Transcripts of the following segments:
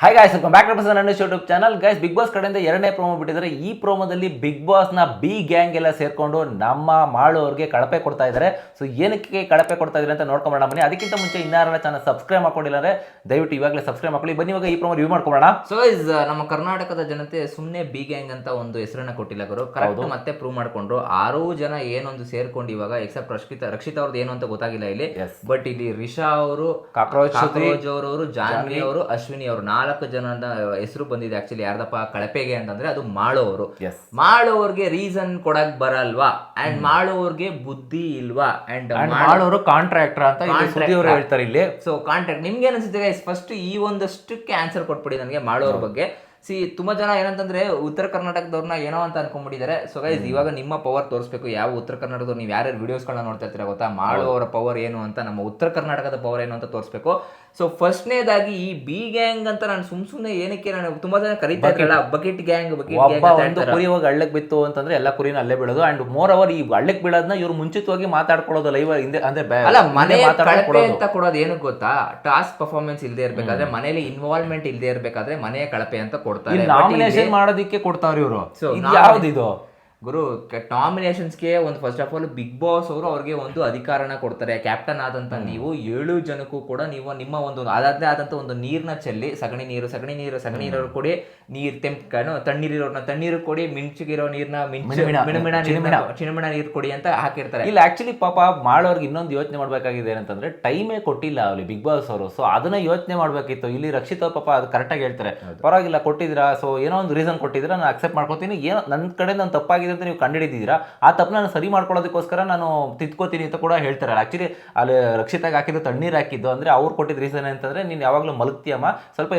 Hi guys welcome back to ನನ್ನ YouTube channel guys Bigg Boss ಕಡೆಯಿಂದ ಎರಡನೇ promo ಬಿಟ್ಟಿದ್ದಾರೆ. ಈ ಪ್ರೋಮೋದಲ್ಲಿ ಬಿಗ್ ಬಾಸ್ನ ಬಿ ಗ್ಯಾಂಗ್ ಎಲ್ಲ ಸೇರ್ಕೊಂಡು ನಮ್ಮ ಮಾಡೋರಿಗೆ ಕಳಪೆ ಕೊಡ್ತಾ ಇದ್ದಾರೆ. ಸೊ ಏನಕ್ಕೆ ಕಳಪೆ ಕೊಡ್ತಾ ಇದ್ದಾರೆ ಅಂತ ನೋಡ್ಕೊಂಬೋಣ ಬನ್ನಿ. ಅದಕ್ಕಿಂತ ಮುಂಚೆ ಇನ್ನಾರ ಚಾನಲ್ ಸಬ್ಸ್ಕ್ರೈಬ್ ಮಾಡ್ಕೊಂಡಿಲ್ಲ ಅಂದ್ರೆ ದಯವಿಟ್ಟು ಇವಾಗಲೇ ಸಬ್ಸ್ಕ್ರೈಬ್ ಮಾಡ್ಕೊಳ್ಳಿ. ಬನ್ನಿ ಇವಾಗ ಈ ಪ್ರೋಮೋ ರಿವ್ಯೂ ಮಾಡ್ಕೊಳ್ಳೋಣ ಸೊ ಇಸ್ ನಮ್ಮ ಕರ್ನಾಟಕದ ಜನತೆ ಸುಮ್ಮನೆ ಬಿ ಗ್ಯಾಂಗ್ ಅಂತ ಒಂದು ಹೆಸರನ್ನ ಕೊಟ್ಟಿಲ್ಲ ಗುರು. ಕರೆಕ್ಟ್ ಮತ್ತೆ ಪ್ರೂವ್ ಮಾಡ್ಕೊಂಡ್ರು. ಆರು ಜನ ಏನೊಂದು ಸೇರ್ಕೊಂಡು ಇವಾಗ ಎಕ್ಸೆಪ್ಟ್ ರಕ್ಷಿತ ರಕ್ಷಿತ ಅವ್ರದ್ದು ಏನು ಅಂತ ಗೊತ್ತಾಗಿಲ್ಲ ಇಲ್ಲಿ. ಬಟ್ ಇಲ್ಲಿ ರಿಷಾ ಅವರು ಕಾಕ್ರೋಚ್ ಅವರು ಅವರವರು ಜಾನ್ವಿ. ಅವರು ಅಶ್ವಿನಿ ಅವರು ನಾಲ್ಕು ಜನದ ಹೆಸರು ಬಂದಿದೆ ಆಕ್ಚುಲಿ ಯಾರ್ದಪ್ಪ? ಕಳಪೆಗೆ ಅಂತಂದ್ರೆ ಅದು ಮಾಡೋರು ಮಾಡೋರ್ಗೆ ರೀಸನ್ ಕೊಡಕ್ ಬರಲ್ವಾ? ಅಂಡ್ ಮಾಡೋರ್ಗೆ ಬುದ್ಧಿ ಇಲ್ವಾ? ಅಂಡ್ ಮಾಡೋರು ಕಾಂಟ್ರಾಕ್ಟರ್ ಅಂತ ಹೇಳ್ತಾರೆ ಇಲ್ಲಿ. ಸೊ ಕಾಂಟ್ರಾಕ್ಟ್ ನಿಮ್ಗೆ ಅನ್ಸುತ್ತೆ ಫಸ್ಟ್ ಈ ಒಂದಷ್ಟಕ್ಕೆ ಆನ್ಸರ್ ಕೊಟ್ಬಿಡಿ ನನಗೆ ಮಾಡೋರ್ ಬಗ್ಗೆ. ಸಿ ತುಂಬಾ ಜನ ಏನಂತಂದ್ರೆ ಉತ್ತರ ಕರ್ನಾಟಕದವ್ರನ್ನ ಏನೋ ಅಂತ ಅನ್ಕೊಂಡ್ಬಿಟ್ಟಿದ್ದಾರೆ. ಸೊ ಗೈಸ್ ಇವಾಗ ನಿಮ್ಮ ಪವರ್ ತೋರಿಸ್ಬೇಕು. ಯಾವ ಉತ್ತರ ಕರ್ನಾಟಕದವ್ರು ನೀವು ಯಾರ್ಯಾರು ವೀಡಿಯೋಸ್ಗಳನ್ನ ನೋಡ್ತಾ ಇರ್ತೀರ ಗೊತ್ತಾ? ಮಾಡುವವರ ಪವರ್ ಏನು ಅಂತ ನಮ್ಮ ಉತ್ತರ ಕರ್ನಾಟಕದ ಪವರ್ ಏನು ಅಂತ ತೋರಿಸ್ಬೇಕು. ಸೊ ಫಸ್ಟ್ನೇದಾಗಿ ಈ ಬಿ ಗ್ಯಾಂಗ್ ಅಂತ ನಾನು ಸುಮ್ ಸುಮ್ಮನೆ ಏನಕ್ಕೆ ನಾನು ತುಂಬಾ ಜನ ಕರೀತಾ ಬಕೆಟ್ ಗ್ಯಾಂಗ್ ಬಕೆಟ್ ಗ್ಯಾಂಗ್ ಕುರಿ ಹೋಗಿ ಹಳ್ಳಕ್ ಬಿತ್ತು ಅಂತಂದ್ರೆ ಎಲ್ಲ ಕುರಿನ ಅಲ್ಲೇ ಬೀಳೋದು. ಅಂಡ್ ಮೋರ್ ಅವರ್ ಈ ಹಳ್ಳಕ್ ಬೀಳೋದನ್ನ ಇವ್ರು ಮುಂಚಿತವಾಗಿ ಮಾತಾಡ್ಕೊಳ್ಳೋದು ಲೈವ್ ಹಿಂದೆ ಅಂದ್ರೆ ಅಲ್ಲ ಮನೆ ಅಂತ ಕೊಡೋದು ಏನಕ್ಕೆ ಗೊತ್ತಾ? ಟಾಸ್ಕ್ ಪರ್ಫಾರ್ಮೆನ್ಸ್ ಇಲ್ಲದೆ ಇರಬೇಕಾದ್ರೆ ಮನೇಲಿ ಇನ್ವಾಲ್ವ್ಮೆಂಟ್ ಇಲ್ಲದೆ ಇರಬೇಕಾದ್ರೆ ಮನೆಯ ಕಳಪೆ ಅಂತ ಕೊಡ್ತಾರೆ. ನಾಮಿನೇಷನ್ ಮಾಡೋದಿಕ್ಕೆ ಕೊಡ್ತಾವ್ರಿ ಇವರು. ಯಾವ್ದು ಇದು ಗುರು ನಾಮಿನೇಷನ್ಸ್ಗೆ ಒಂದು first of all Bigg Boss ಅವರು ಅವ್ರಿಗೆ ಒಂದು ಅಧಿಕಾರನ ಕೊಡ್ತಾರೆ. ಕ್ಯಾಪ್ಟನ್ ಆದಂತ ನೀವು ಏಳು ಜನಕ್ಕೂ ಕೂಡ ನೀವು ನಿಮ್ಮ ಒಂದು ಅದಾದ್ದೇ ಆದಂತ ಒಂದು ನೀರನ್ನ ಚೆಲ್ಲಿ ಸಗಣಿ ನೀರು ಸಗಣಿ ನೀರು ಸಗಣಿ ನೀರು ಕೊಡಿ ನೀರ್ ತೆಂಪು ತಣ್ಣೀರಿರೋರ್ನ ತಣ್ಣೀರು ಕೊಡಿ ಮಿಂಚಿಗಿರೋ ನೀರನ್ನ ಮಿಂಚು ಮಿಣಮಿಣ, ಚಿಣಮಿಣ. ನೀರು ಕೊಡಿ ಅಂತ ಹಾಕಿರ್ತಾರೆ. ಇಲ್ಲಿ ಆಕ್ಚುಲಿ ಪಾಪ ಮಾಡೋರ್ಗೆ ಇನ್ನೊಂದು ಯೋಚನೆ ಮಾಡಬೇಕಾಗಿದೆ ಏನಂತಂದ್ರೆ ಟೈಮೇ ಕೊಟ್ಟಿಲ್ಲ ಅಲ್ಲಿ ಬಿಗ್ ಬಾಸ್ ಅವರು. ಸೊ ಅದನ್ನ ಯೋಚನೆ ಮಾಡಬೇಕಿತ್ತು. ಇಲ್ಲಿ ರಕ್ಷಿತ ಪಾಪ ಅದು ಕರೆಕ್ಟಾಗಿ ಹೇಳ್ತಾರೆ. ಪರವಾಗಿಲ್ಲ ಕೊಟ್ಟಿದ್ರಾ ಸೊ ಏನೋ ಒಂದು ರೀಸನ್ ಕೊಟ್ಟಿದ್ರೆ ನಾನು ಅಕ್ಸೆಪ್ಟ್ ಮಾಡ್ಕೊತೀನಿ. ಏನೋ ನನ್ನ ಕಡೆ ನಾನು ತಪ್ಪಾಗಿದೆ ಅಂತ ನೀವು ಕಂಡುಹಿಡಿದಿದ್ದೀರಾ? ಆ ತಪ್ಪು ನಾನು ಸರಿ ಮಾಡ್ಕೊಳ್ಳೋದಕ್ಕೋಸ್ಕರ ನಾನು ತಿದ್ಕೋತೀನಿ ಅಂತ ಕೂಡ ಹೇಳ್ತಾರೆ ಆ್ಯಕ್ಚುಲಿ ಅಲ್ಲಿ ರಕ್ಷಿತಾಗಿ ಹಾಕಿದ್ದು ತಣ್ಣೀರು ಹಾಕಿದ್ದು. ಅಂದ್ರೆ ಅವ್ರು ಕೊಟ್ಟಿದ್ದ ರೀಸನ್ ಅಂತಂದ್ರೆ ನೀನು ಯಾವಾಗಲೂ ಮಲಗ್ತೀಯಮ್ಮ ಸ್ವಲ್ಪ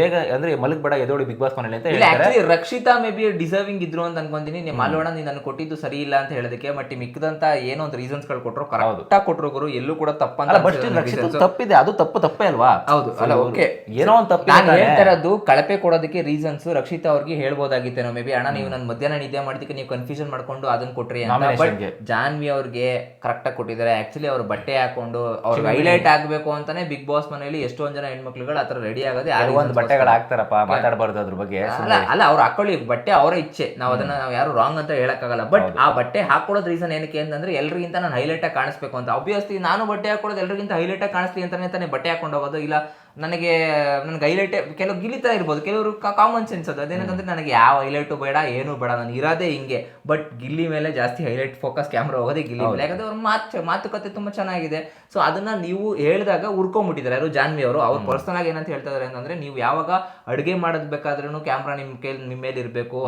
ಬೇಗ ಅಂದ್ರೆ ಮಲಗಬೇಡ ಎದೋಡಿ ಬಿಗ್ ಬಾಸ್ ಮನೇಲಿ ಅಂತ ಹೇಳ್ತಾರೆ. ರಕ್ಷಿತಾ ಮೇ ಬಿ ಡಿಸರ್ವಿಂಗ್ ಇದ್ರು ಅಂತ ಅನ್ಕೊಂತೀನಿ. ನಿಮ್ಮ ಮಾಲೋಣ ನೀನು ನಾನು ಕೊಟ್ಟಿದ್ದು ಸರಿ ಇಲ್ಲ ಅಂತ ಹೇಳೋದಕ್ಕೆ ಮತ್ತೆ ಮಿಕ್ಕದಂತ ಏನೋ ಒಂದು ರೀಸನ್ಸ್ಗಳು ಕೊಟ್ಟರು ಕರೆಕ್ಟ್ ಕೊಟ್ಟರು ಗುರು. ಎಲ್ಲೂ ಕೂಡ ತಪ್ಪಂತ ಅಲ್ಲ ಬಟ್ ರಕ್ಷಿತ್ ತಪ್ಪಿದೆ. ಅದು ತಪ್ಪು ತಪ್ಪೇ ಅಲ್ವಾ? ಹೌದು. ಅಲ್ಲ ಓಕೆ ಏನೋ ಒಂದು ತಪ್ಪು ನಾನು ಹೇಳ್ತಾ ಇರೋದು ಕಳಪೆ ಕೊಡೋದಕ್ಕೆ ರೀಸನ್ಸ್ ರಕ್ಷಿತಾ ಅವ್ರಿಗೆ ಹೇಳ್ಬೋದಾಗಿತ್ತೇನೋ ಮೇ ಬಿ ಅಣ್ಣ ನೀವು ನನ್ನ ಮಧ್ಯಾಹ್ನ ನಿದ್ದೆ ಮಾಡಿದಕ್ಕೆ ನೀವು ಕನ್ಫ್ಯೂಷನ್ ಮಾಡ್ಕೊಂಡು ಅದನ್ನ ಕೊಟ್ರಿ ಬಟ್ ಜಾನ್ವಿ ಅವ್ರಿಗೆ ಕರೆಕ್ಟ್ ಆಗಿ ಕೊಟ್ಟಿದ್ದಾರೆ. ಆಕ್ಚುಲಿ ಅವ್ರ ಬಟ್ಟೆ ಹಾಕೊಂಡು ಅವ್ರಿಗೆ ಹೈಲೈಟ್ ಆಗ್ಬೇಕು ಅಂತಾನೆ ಬಿಗ್ ಬಾಸ್ ಮನೆಯಲ್ಲಿ ಎಷ್ಟೊಂದ್ ಜನ ಹೆಣ್ಮಕ್ಳುಗಳು ಆತರ ರೆಡಿ ಆಗೋದೇ ಒಂದು ಬಟ್ಟೆಗಳು. ಹಾಕ್ತಾರಪ್ಪ ಮಾತಾಡಬಾರ್ದು ಅದ್ರ ಬಗ್ಗೆ ಅಲ್ಲ ಅಲ್ಲ ಅವ್ರು ಹಾಕೊಳ್ಳಿ ಬಟ್ಟೆ ಅವರ ಇಚ್ಛೆ. ನಾವು ಅದನ್ನ ನಾವು ಯಾರು ರಾಂಗ್ ಅಂತ ಹೇಳಕ್ಕಾಗಲ್ಲ. ಬಟ್ ಆ ಬಟ್ಟೆ ಹಾಕೊಳ್ಳೋದ್ ರೀಸನ್ ಏನಕ್ಕೆ ಅಂತಂದ್ರೆ ಎಲ್ರಿಗಿಂತ ನಾನು ಹೈಲೈಟ್ ಆಗಿ ಕಾಣಿಸ್ಬೇಕು ಅಂತ. ಅಬ್ವಿಯಸ್ಲಿ ನಾನು ಬಟ್ಟೆ ಹಾಕೊಳ್ಳೋದು ಎಲ್ರಿಗಿಂತ ಹೈಲೈಟ್ ಆಗಿ ಕಾಣಿಸ್ತೀನಿ ಅಂತಾನೆ ತಾನೇ ಬಟ್ಟೆ ಹಾಕೊಂಡು ಹೋಗೋದು ಇಲ್ಲ ನನಗೆ ನನಗೆ ಹೈಲೈಟ್ ಕೆಲವು ಗಿಲಿತಾ ಇರ್ಬೋದು ಕೆಲವರು ಕಾಮನ್ ಸೆನ್ಸ್ ಅದು. ಅದೇನಂತಂದ್ರೆ ನನಗೆ ಯಾವ ಹೈಲೈಟು ಬೇಡ ಏನು ಬೇಡ ನಾನು ಇರೋದೇ ಹಿಂಗೆ. ಬಟ್ ಗಿಲ್ಲಿ ಮೇಲೆ ಜಾಸ್ತಿ ಹೈಲೈಟ್ ಫೋಕಸ್ ಕ್ಯಾಮ್ರಾ ಹೋಗೋದೇ ಗಿಲ್ಲಿ ಮೇಲೆ. ಯಾಕಂದ್ರೆ ಅವ್ರ ಮಾತು ಮಾತುಕತೆ ತುಂಬಾ ಚೆನ್ನಾಗಿದೆ. ಸೊ ಅದನ್ನ ನೀವು ಹೇಳಿದಾಗ ಉರ್ಕೊಂಡ್ಬಿಟ್ಟಿದ್ದಾರೆ ಯಾರು ಜಾನ್ವಿ ಅವರು ಅವ್ರು ಪರ್ಸನಲ್ ಆಗಿ ಏನಂತ ಹೇಳ್ತಾರೆ ಅಂತಂದ್ರೆ ನೀವು ಯಾವಾಗ ಅಡುಗೆ ಮಾಡೋದ್ ಬೇಕಾದ್ರೂ ಕ್ಯಾಮ್ರಾ ನಿಮ್ ಕೈ ನಿಮ್ಮ ಮೇಲೆ ಇರಬೇಕು.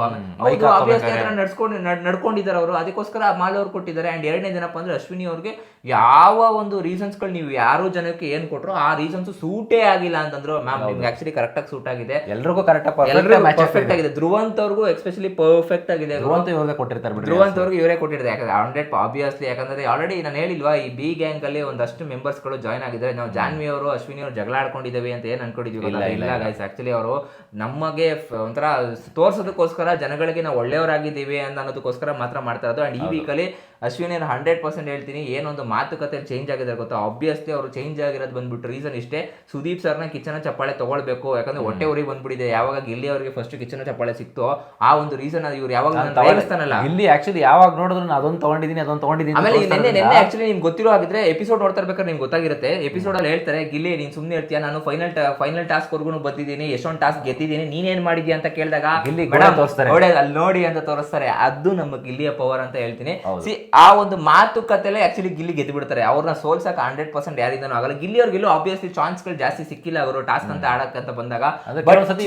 ನಡ್ಸ್ಕೊಂಡು ನಡ್ಕೊಂಡಿದ್ದಾರೆ ಅವರು. ಅದಕ್ಕೋಸ್ಕರ ಮಾಲ್ ಅವ್ರು ಕೊಟ್ಟಿದ್ದಾರೆ. ಅಂಡ್ ಎರಡನೇ ದಿನಪ್ಪ ಅಂದ್ರೆ ಅಶ್ವಿನಿ ಅವ್ರಿಗೆ ಯಾವ ಒಂದು ರೀಸನ್ಸ್ಗಳು ನೀವು ಯಾರು ಜನಕ್ಕೆ ಏನ್ ಕೊಟ್ರು ಆ ರೀಸನ್ಸ್ ಸೂಟೇ ಆಗಿಲ್ಲ ಅಂತಂದ್ರು. ಮ್ಯಾಮ್ ನಿಮ್ಗೆ ಆಕ್ಚುಲಿ ಕರೆಕ್ಟ್ ಆಗಿ ಸೂಟ್ ಆಗಿದೆ. ಎಲ್ರಿಗೂ ಕರೆಕ್ಟ್ ಪರ್ಫೆಕ್ಟ್ ಆಗಿದೆ. ಧ್ರುವಂತ್ ಅವ್ರಿಗೂ ಎಸ್ಪೆಷಲಿ ಪರ್ಫೆಕ್ಟ್ ಆಗಿದೆ. ಧ್ರುವಂತ ಇವರೇ ಕೊಟ್ಟಿರ್ತಾರೆ ಬಿಡಿ ಧ್ರುವಂತ್ ಅವ್ರಿಗೆ ಇವರೇ ಕೊಟ್ಟಿದ್ದಾರೆ ಯಾಕಂದ್ರೆ ಹಂಡ್ರೆಡ್ ಆಬ್ವಿಯಸ್ಲಿ ಯಾಕಂದ್ರೆ ಆಲ್ರೆಡಿ ನಾನು ಹೇಳಿಲ್ವಾ ಈ ಬಿ ಗ್ಯಾಂಗ್ ಅಲ್ಲಿ ಒಂದಷ್ಟು ಮೆಂಬರ್ಸ್ಗಳು ಜಾಯ್ನ್ ಆಗಿದ್ದಾರೆ. ನಾವು ಜಾನ್ವಿ ಅವರು ಅಶ್ವಿನಿ ಅವರು ಜಗಳ ಆಡ್ಕೊಂಡಿದ್ದೇವೆ ಅಂತ ಏನ್ ಅನ್ಕೊಂಡಿದ್ವಿ? ಇಲ್ಲ ಗೈಸ್ ಆಕ್ಚುಲಿ ಅವರು ನಮಗೆ ಒಂಥರ ತೋರ್ಸೋದಕ್ಕೋಸ್ಕರ ಜನಗಳಿಗೆ ನಾವು ಒಳ್ಳೆಯವರಾಗಿದ್ದೀವಿ ಅಂತ ಅನ್ನೋದಕ್ಕೋಸ್ಕರ ಮಾತ್ರ ಮಾಡ್ತಾ ಇರೋದು. ಅಂಡ್ ಈ ವೀಕಲ್ಲಿ ಅಶ್ವಿನಿ ಹಂಡ್ರೆಡ್ ಪರ್ಸೆಂಟ್ ಹೇಳ್ತೀನಿ ಏನೊಂದು ಮಾತುಕತೆ ಚೇಂಜ್ ಆಗಿದೆ ಗೊತ್ತಾ? ಆಬ್ವಿಯಸ್ಲಿ ಅವರು ಚೇಂಜ್ ಆಗಿರೋದು ಬಂದ್ಬಿಟ್ಟು ರೀಸನ್ ಇಷ್ಟೇ. ಸುದೀಪ್ ಸರ್ನ ಕಿಚನ ಚಪ್ಪಾಳೆ ತಗೊಳ್ಬೇಕು. ಯಾಕಂದ್ರೆ ಹೊಟ್ಟೆ ಉರಿ ಬಂದ್ಬಿಟ್ಟಿದೆ. ಯಾವಾಗ ಗಿಲ್ಲಿ ಅವರಿಗೆ ಫಸ್ಟ್ ಕಿಚನ ಚಪ್ಪಾಳೆ ಸಿಕ್ತೋ ಆ ಒಂದು ರೀಸನ್ ಅದು ಇವ್ರು ಯಾವಾಗ ತಗೊಳಿಸ್ತಾನಲ್ಲ ಇಲ್ಲಿ ಆಕ್ಚುಲಿ ಯಾವಾಗ ನೋಡಿದ್ರು ನಾನು ಅದೊಂದು ತಗೊಂಡಿದ್ದೀನಿ ಅದೊಂದು ತಗೊಂಡಿದ್ದೀನಿ ಆಮೇಲೆ ನಿನ್ನೆ ನಿನ್ನೆ ಆಕ್ಚುಲಿ ನಿಮ್ಗೆ ಗೊತ್ತಿರೋ ಹಾಗಿದ್ರೆ ಎಪಿಸೋಡ್ ನೋಡ್ತಾ ಇರ್ಬೇಕಾದ್ರೆ ನಿಮ್ಗೆ ಗೊತ್ತಾಗಿರುತ್ತೆ. ಎಪಿಸೋಡ್ ಅಲ್ಲಿ ಹೇಳ್ತಾರೆ ಗಿಲ್ಲಿ ನೀನ್ ಸುಮ್ನೆ ಇರ್ತೀಯ? ನಾನು ಫೈನಲ್ ಫೈನಲ್ ಟಾಸ್ಕ್ ವರ್ಗು ಬಂದಿದ್ದೀನಿ ಎಷ್ಟೊಂದು ಟಾಸ್ಕ್ ಗೆದ್ದಿದ್ದೀನಿ ನೀನೇನ್ ಮಾಡಿದ್ಯಾ? ಅಂತ ಕೇಳಿದಾಗ ಇಲ್ಲಿ "ಮೇಡಮ್, ತೋರಿಸ್ತಾರೆ." ನೋಡಿ ಅಲ್ಲಿ ನೋಡಿ ಅಂತ ತೋರಿಸ್ತಾರೆ. ಅದು ನಮ್ಮ ಗಿಲ್ಲಿಯ ಪವರ್ ಅಂತ ಹೇಳ್ತೀನಿ. ಸಿ ಆ ಒಂದು ಮಾತುಕತೆಲೆ ಆಕ್ಚುಲಿ ಗಿಲ್ಲಿ ಗೆದ್ದು ಬಿಡ್ತಾರೆ ಅವ್ರನ್ನ ಸೋಲ್ಸಕ್ ಹಂಡ್ರೆಡ್ ಪರ್ಸೆಂಟ್ ಯಾರಿಂದನೂ ಆಗಲ್ಲ. ಗಿಲ್ಲಿ ಅವ್ರಿಗೆಲ್ಲೂ ಆಬ್ವಿಯಸ್ಲಿ ಚಾನ್ಸ್ಗಳು ಜಾಸ್ತಿ ಸಿಕ್ಕಿಲ್ಲ ಅವರು ಟಾಸ್ಕ್ ಅಂತ ಆಡಕ್ ಅಂತ ಬಂದಾಗ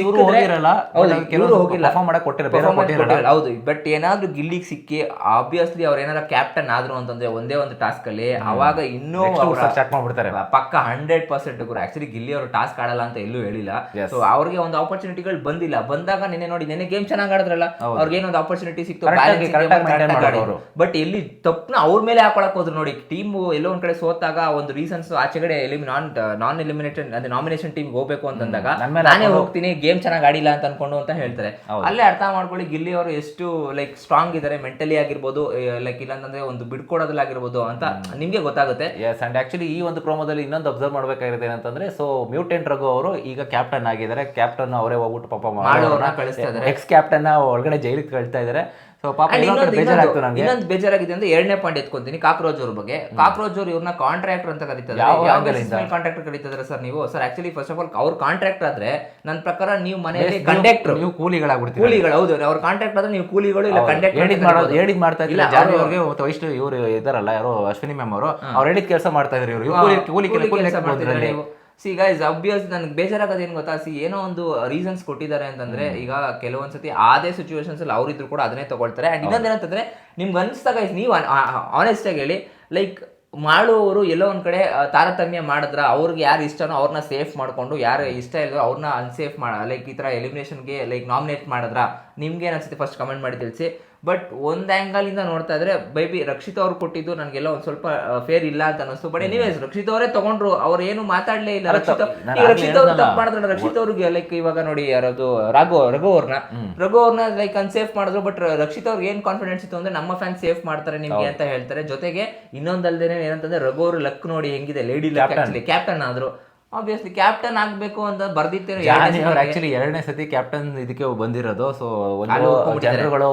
ಇವ್ರು ಹೋಗಿರಲ್ಲ, ಹೌದು, ಹೋಗಿಲ್ಲ ಮಾಡಕ್ ಕೊಟ್ಟಿರಲ್ಲ. ಬಟ್ ಏನಾದ್ರೂ ಗಿಲ್ಲಿಗೆ ಸಿಕ್ಕಿ ಆಬ್ವಿಯಸ್ಲಿ ಅವ್ರ ಏನಾರ ಕ್ಯಾಪ್ಟನ್ ಆದ್ರು ಅಂತಂದ್ರೆ ಒಂದೇ ಒಂದು ಟಾಸ್ಕ್ ಅಲ್ಲಿ ಅವಾಗ ಇನ್ನೂ ಮಾಡ್ಬಿಡ್ತಾರೆ ಪಕ್ಕ ಹಂಡ್ರೆಡ್ ಪರ್ಸೆಂಟ್ ಗುರು ಆಕ್ಚುಲಿ ಗಿಲ್ಲಿ ಅವರು ಟಾಸ್ಕ್ ಆಡಲ್ಲ ಅಂತ ಎಲ್ಲೂ ಹೇಳಿಲ್ಲ. ಸೊ ಅವ್ರಿಗೆ ಒಂದು ಆಪರ್ಚುನಿಟಿಗಳು ಬಂದಿಲ್ಲ ಬಂದಾಗ ನಿನ್ನೆ ನೋಡಿ ನಿನ್ನೆ ಗೇಮ್ ಚೆನ್ನಾಗಿ ಆಡಿದ್ರಲ್ಲ. ಅವ್ರಿಗೆ ಏನೊಂದು ಆಪರ್ಚುನಿಟಿ ಸಿಕ್ತು. ಬಟ್ ಎಲ್ಲಿ ತಪ್ಪನ ಅವ್ರ ಮೇಲೆ ಹಾಕೊಳಕ್ ಹೋದ್ರು ನೋಡಿ ಟೀಮ್ ಎಲ್ಲೋ ಒಂದ್ ಕಡೆ ಸೋತಾಗ ಒಂದು ರೀಸನ್ಸ್ ಆಚೆಗಡೆ ನಾನ್ ನಾನ್ ಎಲಿಮಿನೇಟೆಡ್ ಅದೇ ನಾಮಿನೇಷನ್ ಟೀಮ್ ಹೋಗ್ಬೇಕು ಅಂತಂದಾಗ ನನ್ ಹೋಗ್ತೀನಿ ಗೇಮ್ ಚೆನ್ನಾಗಿ ಆಡಿಲ್ಲ ಅಂತ ಅನ್ಕೊಂಡು ಅಂತ ಹೇಳ್ತಾರೆ. ಅಲ್ಲೇ ಅರ್ಥ ಮಾಡ್ಕೊಳ್ಳಿ ಗಿಲ್ಲಿ ಅವರು ಎಷ್ಟು ಲೈಕ್ ಸ್ಟ್ರಾಂಗ್ ಇದಾರೆ ಮೆಂಟಲಿ ಆಗಿರ್ಬೋದು ಲೈಕ್ ಇಲ್ಲಾಂತಂದ್ರೆ ಒಂದು ಬಿಡ್ಕೊಡೋದ್ರಲ್ಲಾಗಿರ್ಬೋದು ಅಂತ ನಿಮ್ಗೆ ಗೊತ್ತಾಗುತ್ತೆ. ಎಸ್ ಅಂಡ್ ಆಕ್ಚುಲಿ ಈ ಒಂದು ಪ್ರೋಮೋದಲ್ಲಿ ಇನ್ನೊಂದು ಅಬ್ಸರ್ವ್ ಮಾಡ್ಬೇಕಾಗಿರೋದು ಏನಂತಂದ್ರೆ ಸೊ ಮ್ಯೂಟೆಂಟ್ ರಘು ಅವರು ಈಗ ಕ್ಯಾಪ್ಟನ್ ಆಗಿದ್ದಾರೆ. ಕ್ಯಾಪ್ಟನ್ ಅವರೇ ಹೋಗ್ಬಿಟ್ಟು ಪಾಪ. ಎಕ್ಸ್ ಕ್ಯಾಪ್ಟನ್ ಒಳಗಡೆ ಜೈಲಿಗೆ ಕಳ್ತಾ ಇದಾರೆ. ಸೊ ಪಾಪ ಇನ್ನೊಂದ್ ಬೇಜಾರಾಗಿದೆ ಅಂದ್ರೆ ಎರಡನೇ ಪಾಯಿಂಟ್ ಎತ್ಕೊಂತೀನಿ ಕಾಕ್ರೋಜ್ ಅವ್ರ ಬಗ್ಗೆ. ಕಾಕ್ರೋಜ್ ಅವ್ರು ಇವ್ರನ್ನ ಕಾಂಟ್ರಾಕ್ಟರ್ ಅಂತ ಕರೀತಾರೆ. ಕಾಂಟ್ರಾಕ್ಟರ್ ಕರೀತಿದ್ರೆ ಸರ್ ನೀವು? Sir actually first of all ಅವ್ರ ಕಾಂಟ್ರಾಕ್ಟರ್ ಆದ್ರೆ ನನ್ನ ಪ್ರಕಾರ ನೀವು ಮನೆಯಲ್ಲಿ ನೀವು- ಕಂಡಕ್ಟರ್ ನೀವು ಕೂಲಿಗಳಾಗ್ಬಿಡ್ತೀವಿ ಕೂಲಿಗಳು ಹೌದು ಅವ್ರ ಕಾಂಟ್ರಾಕ್ಟ್ ಆದ್ರೆ ನೀವು ಕೂಲಿಗಳು ಇಲ್ಲ ಕಂಡಕ್ಟರ್ ಹೇಳಿದ್ ಮಾಡ್ತಾ ಇಲ್ಲ, ಜಾನಿ ಅವ್ರಿಗೆ ವೈಷ್ಣವ್ ಇವರು ಇದಾರಲ್ಲ ಯಾರು ಅಶ್ವಿನಿ ಮ್ಯಾಮ್ ಅವರು. ಅವ್ರು ಹೇಳಿದ ಕೆಲಸ ಮಾಡ್ತಾ ಇದ್ರು ಇವರು. ಕೂಲಿ ಕೂಲಿ ಕೂಲಿ ಕೂಲಿ ಕೆಲಸ ಮಾಡ್ತಿದ್ದಾರೆ ಕೂಲಿ ಈಗ ಸಿ ಗೈಸ್ ಅಬ್ವಿಯಸ್ ನನಗೆ ಬೇಜಾರಾಗೋದು ಏನು ಗೊತ್ತಾ? ಸಿ ಏನೋ ಒಂದು ರೀಸನ್ಸ್ ಕೊಟ್ಟಿದ್ದಾರೆ ಅಂತಂದ್ರೆ ಈಗ ಕೆಲವೊಂದ್ಸತಿ ಅದೇ ಸಿಚುವೇಶನ್ಸ್ ಅಲ್ಲಿ ಅವರಿದ್ರು ಕೂಡ ಅದನ್ನೇ ತಗೊಳ್ತಾರೆ. ಅಂಡ್ ಇನ್ನೊಂದು ಏನಂತಂದ್ರೆ ನಿಮ್ಗೆ ಅನಿಸ್ತಾ ಗೈಸ್ ನೀವು ಆನೆಸ್ಟ್ ಆಗಿ ಹೇಳಿ ಲೈಕ್ ಮಾಡುವವರು ಎಲ್ಲೋ ಒಂದು ಕಡೆ ತಾರತಮ್ಯ ಮಾಡಿದ್ರ ಅವ್ರಿಗೆ ಯಾರು ಇಷ್ಟನೋ ಅವ್ರನ್ನ ಸೇಫ್ ಮಾಡ್ಕೊಂಡು ಯಾರು ಇಷ್ಟ ಇಲ್ಲೋ ಅವ್ರನ್ನ ಅನ್ಸೇಫ್ ಮಾಡ ಲೈಕ್ ಈ ತರ ಎಲಿಮಿನೇಷನ್ಗೆ ಲೈಕ್ ನಾಮಿನೇಟ್ ಮಾಡಿದ್ರ ನಿಮ್ಗೆ ಅನ್ಸುತ್ತೆ? ಫಸ್ಟ್ ಕಮೆಂಟ್ ಮಾಡಿ ತಿಳಿಸಿ. ಬಟ್ ಒಂದ್ ಆಂಗಲ್ ಇಂದ ನೋಡ್ತಾ ಇದ್ರೆ ಬೇಬಿ ರಕ್ಷಿತ್ ಅವ್ರು ಕೊಟ್ಟಿದ್ದು ನನಗೆಲ್ಲ ಒಂದ್ ಸ್ವಲ್ಪ ಫೇರ್ ಇಲ್ಲ ಅಂತ ಅನಿಸ್ತು ಬಟ್ ಎನಿವೇಸ್ ರಕ್ಷಿತ್ ಅವರೇ ತಗೊಂಡ್ರು. ಅವ್ರು ಏನು ಮಾತಾಡ್ಲೇ ಇಲ್ಲ. ರಕ್ಷಿತ್ ರಕ್ಷಿತ್ ಅವ್ರು ತಪ್ಪು ಮಾಡಿದ್ರೆ ರಕ್ಷಿತ್ ಅವ್ರಿಗೆ ಲೈಕ್ ಇವಾಗ ನೋಡಿ ಯಾರದು ರಾಘು ರಘು ಅವ್ರನ್ನ ರಘು ಅವ್ರನ್ನ ಲೈಕ್ ಅನ್ ಸೇಫ್ ಮಾಡಿದ್ರು ಬಟ್ ರಕ್ಷಿತ್ ಅವ್ರಿಗೆ ಏನ್ ಕಾನ್ಫಿಡೆನ್ಸ್ ಇತ್ತು ಅಂದ್ರೆ ನಮ್ಮ ಫ್ಯಾನ್ ಸೇಫ್ ಮಾಡ್ತಾರೆ ನಿಮ್ಗೆ ಅಂತ ಹೇಳ್ತಾರೆ. ಜೊತೆಗೆ ಇನ್ನೊಂದಲ್ದೇನೆ ಏನಂತಂದ್ರೆ ರಘು ಅವ್ರ ಲಕ್ ನೋಡಿ ಹೆಂಗಿದೆ. ಲೇಡಿ ಲಕ್ ಆಕ್ಚುಲಿ ಕ್ಯಾಪ್ಟನ್ ಆದ್ರು. ಆಬ್ವಿಯಸ್ಲಿ ಕ್ಯಾಪ್ಟನ್ ಆಗಬೇಕು ಅಂತ ಬರ್ದಿತ್ತೇನೋ ಜಾನಿ ಅವ್ರು ಆಕ್ಚುಲಿ ಎರಡನೇ ಸತಿ ಕ್ಯಾಪ್ಟನ್ ಇದಕ್ಕೆ ಬಂದಿರೋದು. ಸೊ ಒಂದು. ಜನರುಗಳು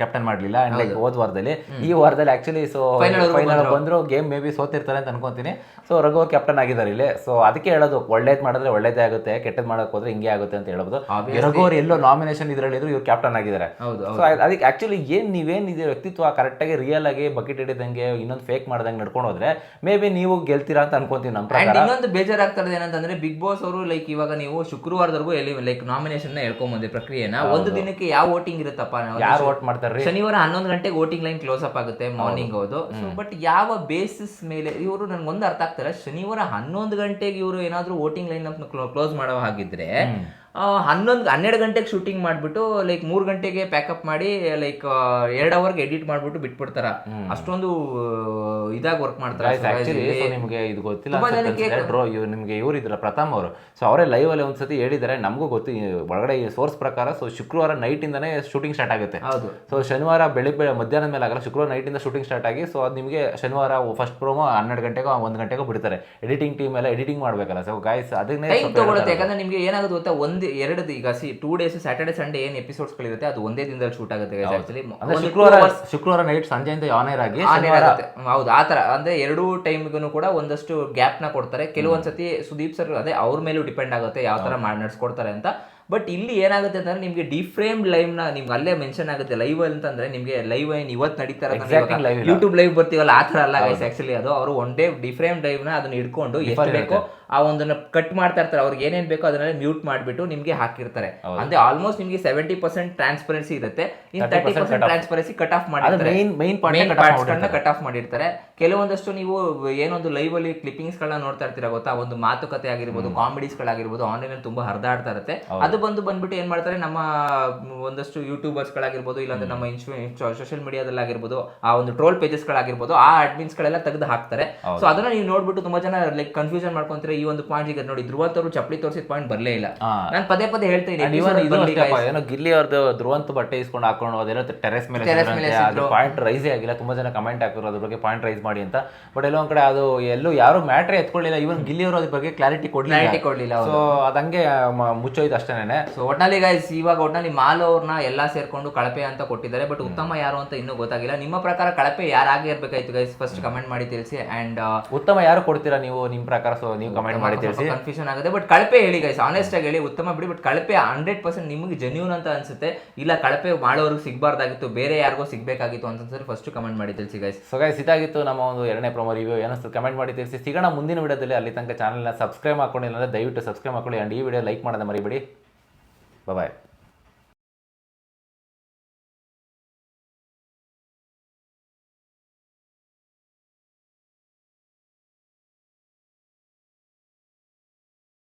ಕ್ಯಾಪ್ಟನ್ ಮಾಡಲಿಲ್ಲ. ಅಂಡ್ ಲೈಕ್ ಹೋದ. ವಾರದಲ್ಲಿ. ಈ ವಾರದಲ್ಲಿ ಆಕ್ಚುಲಿ ಸೊ ಫೈನಲ್ ಬಂದ್ರು. ಗೇಮ್ ಮೇ ಬಿ ಸೋತಿರ್ತಾರೆ ಅಂತ ಅನ್ಕೊಂತೀನಿ. ಸೊ ರಘು ಕ್ಯಾಪ್ಟನ್ ಆಗಿದ್ದಾರೆ ಇಲ್ಲಿ. ಸೊ ಅದಕ್ಕೆ ಹೇಳೋದು ಒಳ್ಳೇದ್ ಮಾಡಿದ್ರೆ ಒಳ್ಳೇದೇ ಆಗುತ್ತೆ ಕೆಟ್ಟದ್ ಮಾಡಕ್ ಹೋದ್ರೆ ಹಿಂಗೆ ಆಗುತ್ತೆ ಅಂತ ಹೇಳ್ಬೋದು. ರಘು ಅವ್ರು ಎಲ್ಲೋ ನಾಮಿನೇಷನ್ ಇದ್ರಲ್ಲಿ ಇದ್ರು ಇವ್ರು ಕ್ಯಾಪ್ಟನ್ ಆಗಿದ್ದಾರೆ. ಸೊ ಅದಕ್ಕೆ ಆಕ್ಚುಲಿ ಏನ್ ನೀವೇನ್ ಇದೆ ವ್ಯಕ್ತಿತ್ವ ಕರೆಕ್ಟಾಗಿ ರಿಯಲ್ ಆಗಿ ಬಕೆಟ್ ಹಿಡಿದಂಗೆ ಇನ್ನೊಂದು ಫೇಕ್ ಮಾಡ್ದಂಗೆ ನಡ್ಕೊಂಡು ಹೋದ್ರೆ ಮೇ ಬಿ ನೀವು ಗೆಲ್ತೀರಾ ಅಂತ ಅನ್ಕೊಂತೀನಿ ನಮ್ಮ ಅಂಡ್ ಪ್ರಕಾರ. ಇನ್ನೊಂದು ಬೇಜಾರಾಗ್ತದೆ ಏನಂತಂದ್ರೆ ಬಿಗ್ ಬಾಸ್ ಅವರು ಲೈಕ್ ಇವಾಗ ನೀವು ಶುಕ್ರವಾರದವರೆಗೂ ಎಲ್ಲಿ ಲೈಕ್ ನಾಮಿನೇಷನ್ ಹೇಳ್ಕೊಂಬಂದಿ ಪ್ರಕ್ರಿಯೆನ. ಒಂದು ದಿನಕ್ಕೆ ಯಾವ ವೋಟಿಂಗ್ ಇರುತ್ತಪ್ಪ? ಯಾರು ವೋಟ್ ಮಾಡ್ತಾರೆ ಶನಿವಾರ ಹನ್ನೊಂದು ಗಂಟೆಗೆ ವೋಟಿಂಗ್ ಲೈನ್ ಕ್ಲೋಸ್ ಅಪ್ ಆಗುತ್ತೆ ಮಾರ್ನಿಂಗ್ ಹೌದು ಬಟ್ ಯಾವ ಬೇಸಿಸ್ ಮೇಲೆ ಇವರು ನನ್ಗೊಂದು ಅರ್ಥ ಆಗ್ತಾರೆ ಶನಿವಾರ ಹನ್ನೊಂದು ಗಂಟೆಗೆ ಇವರು ಏನಾದ್ರು ವೋಟಿಂಗ್ ಲೈನ್ ಕ್ಲೋಸ್ ಮಾಡೋ ಹಾಗಿದ್ರೆ ಹನ್ನೊಂದು ಹನ್ನೆರಡು ಗಂಟೆಗೆ ಶೂಟಿಂಗ್ ಮಾಡ್ಬಿಟ್ಟು ಲೈಕ್ ಮೂರು ಗಂಟೆಗೆ ಪ್ಯಾಕಪ್ ಮಾಡಿ ಲೈಕ್ ಎರಡು ಅವರ್ಗೆ ಎಡಿಟ್ ಮಾಡ್ಬಿಟ್ಟು ಬಿಟ್ಬಿಡ್ತಾರ. ಅಷ್ಟೊಂದು ಇದಾಗಿ ವರ್ಕ್ ಮಾಡ್ತಾರೆ ನಿಮಗೆ ಇದು ಗೊತ್ತಿಲ್ಲ ನಿಮಗೆ ಇವ್ರು ಇದ್ರ ಪ್ರಥಮ್ ಅವರು. ಸೊ ಅವರೇ ಲೈವ್ ಅಲ್ಲಿ ಒಂದ್ಸತಿ ಹೇಳಿದ್ದಾರೆ ನಮಗೂ ಗೊತ್ತು ಈ ಒಳಗಡೆ ಸೋರ್ಸ್ ಪ್ರಕಾರ ಸೊ ಶುಕ್ರವಾರ ನೈಟ್ ಇಂದಾನೆ ಶೂಟಿಂಗ್ ಸ್ಟಾರ್ಟ್ ಆಗುತ್ತೆ. ಹೌದು. ಸೊ ಶನಿವಾರ ಬೆಳಿಗ್ಗೆ ಮಧ್ಯಾಹ್ನದ ಮೇಲೆ ಆಗಲ್ಲ ಶುಕ್ರವಾರ ನೈಟ್ ಇಂದ ಶೂಟಿಂಗ್ ಸ್ಟಾರ್ಟ್ ಆಗಿ ಸೊ ಅದು ನಿಮಗೆ ಶನಿವಾರ ಫಸ್ಟ್ ಪ್ರೋಮೋ ಹನ್ನೆರಡು ಗಂಟೆಗೋ ಒಂದು ಗಂಟೆಗೋ ಬಿಡ್ತಾರೆ. ಎಡಿಟಿಂಗ್ ಟೀಮ್ ಎಲ್ಲ ಎಡಿಟಿಂಗ್ ಮಾಡ್ಬೇಕಲ್ಲ. ಸೊ ಗಾಯ್ಸ್ ಅದನ್ನೇ. ಯಾಕಂದ್ರೆ ನಿಮಗೆ ಏನಾಗುತ್ತೆ ಗೊತ್ತಾ? ಒಂದ್ ಎರಡು ಈಗ see two days Saturday Sunday ಏನು ಎಪಿಸೋಡ್ಸ್ಗಳಿರುತ್ತೆ ಅದು ಒಂದೇ ದಿನದಲ್ಲಿ ಶೂಟ್ ಆಗುತ್ತೆ ಆಕ್ಚುಲಿ ಶುಕ್ರವಾರ ಶುಕ್ರವಾರ ನೈಟ್ ಸಂಜೆಯಿಂದ ಆನ್ ಏರ್ ಆಗಿ ಹೌದು ಆ ತರ ಅಂದ್ರೆ ಎರಡೂ ಟೈಮ್ಗೂ ಕೂಡ ಒಂದಷ್ಟು ಗ್ಯಾಪ್ನ ಕೊಡ್ತಾರೆ. ಕೆಲವೊಂದ್ಸತಿ ಸುದೀಪ್ ಸರ್ ಅದೇ ಅವ್ರ ಮೇಲೂ ಡಿಪೆಂಡ್ ಆಗುತ್ತೆ ಯಾವ ತರ ಮಾಡಿ ನಡ್ಸ್ಕೊಡ್ತಾರೆ ಅಂತ. ಬಟ್ ಇಲ್ಲಿ ಏನಾಗುತ್ತೆ ಅಂತಂದ್ರೆ ನಿಮ್ಗೆ ಡಿಫ್ರೇಮ್ ಲೈವ್ನ ನಿಮ್ಗೆ ಅಲ್ಲೇ ಮೆನ್ಷನ್ ಆಗುತ್ತೆ ಲೈವ್ ಅಂತಂದ್ರೆ ನಿಮ್ಗೆ ಲೈವ್ ಏನ್ ಇವತ್ತು ನಡೀತಾರ. ಯೂಟ್ಯೂಬ್ ಲೈವ್ ಬರ್ತೀವಲ್ಲ ಆ ತರ ಅಲ್ಲ ಗೈಸ್ ಆಕ್ಚುಲಿ ಅದು ಅವರು ಒನ್ ಡೇ ಡಿಫ್ರೇಮ್ ಲೈವ್ನ ಅದನ್ನ ಇಟ್ಕೊಂಡು ಎಷ್ಟು ಬೇಕೋ ಆ ಒಂದನ್ನ ಕಟ್ ಮಾಡ್ತಾ ಇರ್ತಾರೆ. ಅವ್ರಿಗೆ ಏನೇನ್ ಬೇಕೋ ಅದನ್ನ ಮ್ಯೂಟ್ ಮಾಡಿಬಿಟ್ಟು ನಿಮಗೆ ಹಾಕಿರ್ತಾರೆ. ಅಂದ್ರೆ ಆಲ್ಮೋಸ್ಟ್ ನಿಮಗೆ ಸೆವೆಂಟಿ ಪರ್ಸೆಂಟ್ ಟ್ರಾನ್ಸ್ಪರೆನ್ಸಿ ಇರುತ್ತೆ. In thirty percent transparency cut off ಮಾಡಿರ್ತಾರೆ. ಕಟ್ ಆಫ್ ಮಾಡಿರ್ತಾರೆ. ಕೆಲವೊಂದಷ್ಟು ನೀವು ಏನೊಂದು ಲೈವ್ ಅಲ್ಲಿ ಕ್ಲಿಪ್ಪಿಂಗ್ಸ್ ಗಳನ್ನ ನೋಡ್ತಾ ಇರ್ತೀರಾ ಗೊತ್ತಾ? ಒಂದು ಮಾತುಕತೆ ಆಗಿರ್ಬೋದು ಕಾಮಿಡೀಸ್ ಗಳಾಗಿರ್ಬೋದು ಆನ್ಲೈನ್ ಅಲ್ಲಿ ತುಂಬಾ ಹರಿದಾಡ್ತಾ ಇರುತ್ತೆ. ಅದು ಬಂದು ಬಂದ್ಬಿಟ್ಟು ಏನ್ ಮಾಡ್ತಾರೆ ನಮ್ಮ ಒಂದಷ್ಟು ಯೂಟ್ಯೂಬರ್ಸ್ ಗಳಾಗಿರ್ಬೋದು ಇಲ್ಲಾಂದ್ರೆ ನಮ್ಮ ಸೋಷಿಯಲ್ ಮೀಡಿಯಾದಲ್ಲಿ ಆಗಿರ್ಬೋದು ಆ ಒಂದು ಟ್ರೋಲ್ ಪೇಜಸ್ ಗಳಾಗಿರ್ಬೋದು ಆ ಅಡ್ಮಿನ್ಸ್ ಗಳೆಲ್ಲ ತೆಗೆದು ಹಾಕ್ತಾರೆ. ಸೊ ಅದನ್ನ ನೀವು ನೋಡ್ಬಿಟ್ಟು ತುಂಬಾ ಜನ ಲೈಕ್ ಕನ್ಫ್ಯೂಷನ್ ಮಾಡ್ಕೊಂತಾರೆ ಈ ಒಂದು ಪಾಯಿಂಟ್ ಈಗ ನೋಡಿ ಧ್ರುವಂತ್ ಅವರು ಚಪ್ಪಲಿ ತೋರಿಸಿದ ಪಾಯಿಂಟ್ ಬರಲೇ ಇಲ್ಲ. ನಾನು ಪದೇ ಪದೇ ಹೇಳ್ತಾ. ಏನೋ ಗಿಲ್ಲಿ ಅವ್ರದ್ದು ಧ್ರುವಂತ ಬಟ್ಟೆ ಇಸ್ಕೊಂಡು ಹಾಕೊಂಡು ಅದೇನೋ ಟೆರೆಸ್ ಮೇಲೆ ಪಾಯಿಂಟ್ ರೈಸೇ ಆಗಿಲ್ಲ ತುಂಬಾ ಜನ ಕಮೆಂಟ್ ಹಾಕಿದ್ರು ಅದ್ರ ಬಗ್ಗೆ ಪಾಯಿಂಟ್ ರೈಸ್ ಮಾಡಿ ಅಂತ. ಬಟ್ ಎಲ್ಲೋ ಒಂದ್ ಕಡೆ ಅದು ಎಲ್ಲೂ ಯಾರು ಮ್ಯಾಟ್ರೇ ಎತ್ಕೊಳ್ಳಿಲ್ಲ ಇವನ್ ಗಿಲ್ಲಿ ಅವರು ಅದ್ರ ಬಗ್ಗೆ ಕ್ಲಾರಿಟಿ ಕೊಡ್ಲಿಲ್ಲ. ಕೊಡ್ಲಿಲ್ಲ. ಸೊ ಅದಂಗೆ ಮುಚ್ಚೋಯ್ತು ಮುಚ್ಚೋಯ್ತು ಅಷ್ಟೇನೆ ಸೊ ಒಟ್ನಲ್ಲಿ ಗೈಸ್ ಇವಾಗ ಒಟ್ನಲ್ಲಿ ಮಾಲ್ ಅವ್ರನ್ನ ಎಲ್ಲಾ ಸೇರ್ಕೊಂಡು ಕಳಪೆ ಅಂತ ಕೊಟ್ಟಿದ್ದಾರೆ. ಬಟ್ ಉತ್ತಮ ಯಾರು ಅಂತ ಇನ್ನೂ ಗೊತ್ತಾಗಿಲ್ಲ. ನಿಮ್ಮ ಪ್ರಕಾರ ಕಳಪೆ ಯಾರಾಗಿ ಇರಬೇಕಾಯ್ತು ಗೈಸ್ ಫಸ್ಟ್ ಕಮೆಂಟ್ ಮಾಡಿ ತಿಳಿಸಿ. ಅಂಡ್ ಉತ್ತಮ ಯಾರು ಕೊಡ್ತೀರಾ ನೀವು? ನಿಮ್ ಪ್ರಕಾರ ಸೊ ನೀವು ಕಮೆಂಟ್ ಮಾಡಿ ತಿಳಿಸಿ. ಕನ್ಫ್ಯೂಷನ್ ಆಗುತ್ತೆ. ಬಟ್ ಕಳಪೆ ಹೇಳಿ ಗೈಸ್ ಆನೆಸ್ಟ್ ಆಗಿ ಹೇಳಿ ಉತ್ತಮ ಬಿಡಿ. ಬಟ್ ಕಳಪೆ ಹಂಡ್ರೆಡ್ ಪರ್ಸೆಂಟ್ ನಿಮಗೆ ಜೆನ್ಯೂನ್ ಅಂತ ಅನ್ಸುತ್ತೆ. ಇಲ್ಲ ಕಳಪೆ ಮಾಡೋರಿಗೆ ಸಿಗಬಾರ್ದಾಗಿತ್ತು ಬೇರೆ ಯಾರಿಗೋ ಸಿಗಬೇಕಾಗಿತ್ತು ಅಂತಂದ್ರೆ ಫಸ್ಟ್ ಕಮೆಂಟ್ ಮಾಡಿ ತಿಳಿಸಿ ಗೈಸ್ ಸೊ ಗೈಸ್ ಇದಾಗಿತ್ತು ನಮ್ಮ ಒಂದು ಎರಡನೇ ಪ್ರೊಮೋ ರಿವ್ಯೂ ಏನಿಸ್ತು ಕಮೆಂಟ್ ಮಾಡಿ ತಿಳಿಸಿ. ಸಿಗೋಣ ಮುಂದಿನ ವಿಡಿಯೋದಲ್ಲಿ. ಅಲ್ಲಿ ತನಕ ಚಾನಲ್ನ ಸಬ್ಸ್ಕ್ರೈಬ್ ಮಾಡ್ಕೊಂಡಿಲ್ಲ ಅಂದ್ರೆ ದಯವಿಟ್ಟು ಸಬ್ಸ್ಕ್ರೈಬ್ ಮಾಡ್ಕೊಳ್ಳಿ. ಅಂಡ್ ಈ ವಿಡಿಯೋ ಲೈಕ್ ಮಾಡೋದ ಮರಿಬೇಡಿ. Bye bye.